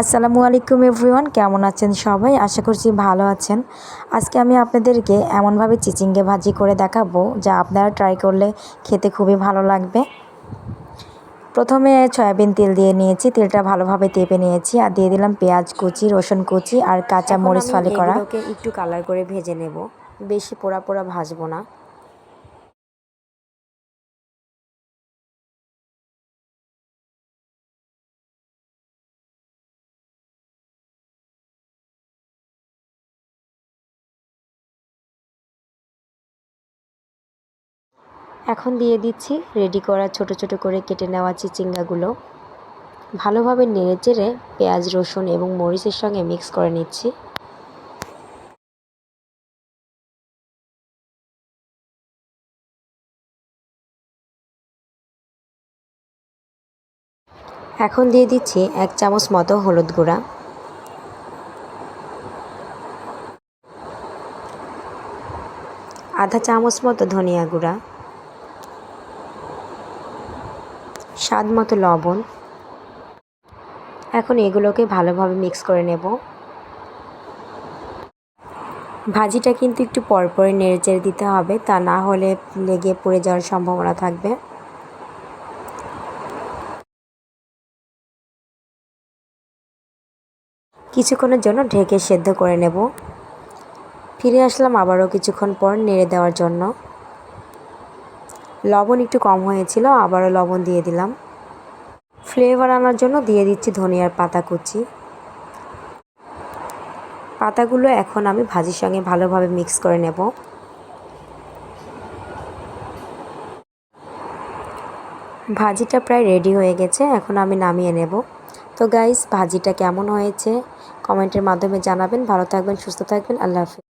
আসসালামু আলাইকুম এভরিওয়ান কেমন আছেন সবাই? আশা করছি ভালো আছেন। আজকে আমি আপনাদেরকে এমনভাবে চিচিঙ্গে ভাজি করে দেখাবো যা আপনারা ট্রাই করলে খেতে খুবই ভালো লাগবে। প্রথমে সয়াবিন তেল দিয়ে নিয়েছি তেলটা ভালোভাবে তেপে নিয়েছি আর দিয়ে দিলাম পেঁয়াজ কুচি রসুন কুচি আর কাঁচা মরিচ ফালি করা। একটু কালার করে ভেজে নেব। বেশি পোড়া পোড়া ভাজবো না। এখন দিয়ে দিচ্ছি রেডি করা ছোট ছোট করে কেটে নেওয়া চিচিঙ্গাগুলো। ভালোভাবে নেড়ে চেড়ে পেঁয়াজ, রসুন এবং মরিচের সঙ্গে মিক্স করে নিচ্ছি। এখন দিয়ে দিচ্ছি এক চামচ মতো হলুদ গুঁড়া। আধা চামচ মতো ধনিয়া গুঁড়া। স্বাদ মতো লবণ। এখন এগুলোকে ভালোভাবে মিক্স করে নেব। ভাজিটা কিন্তু একটু পরপরে নেড়ে চেড়ে দিতে হবে, তা না হলে লেগে পড়ে যাওয়ার সম্ভাবনা থাকবে। কিছুক্ষণের জন্য ঢেকে সেদ্ধ করে নেব। ফিরে আসলাম আবারও কিছুক্ষণ পর নেড়ে দেওয়ার জন্য। লবণ একটু কম হয়েছিল, আবারও লবণ দিয়ে দিলাম। ফ্লেভার আনার জন্য দিয়ে দিচ্ছি ধনিয়ার পাতা কুচি। পাতাগুলো এখন আমি ভাজির সঙ্গে ভালোভাবে মিক্স করে নেব। ভাজিটা প্রায় রেডি হয়ে গেছে, এখন আমি নামিয়ে নেব। তো গাইস ভাজিটা কেমন হয়েছে? কমেন্টের মাধ্যমে জানাবেন। ভালো থাকবেন, সুস্থ থাকবেন, আল্লাহ হাফিজ।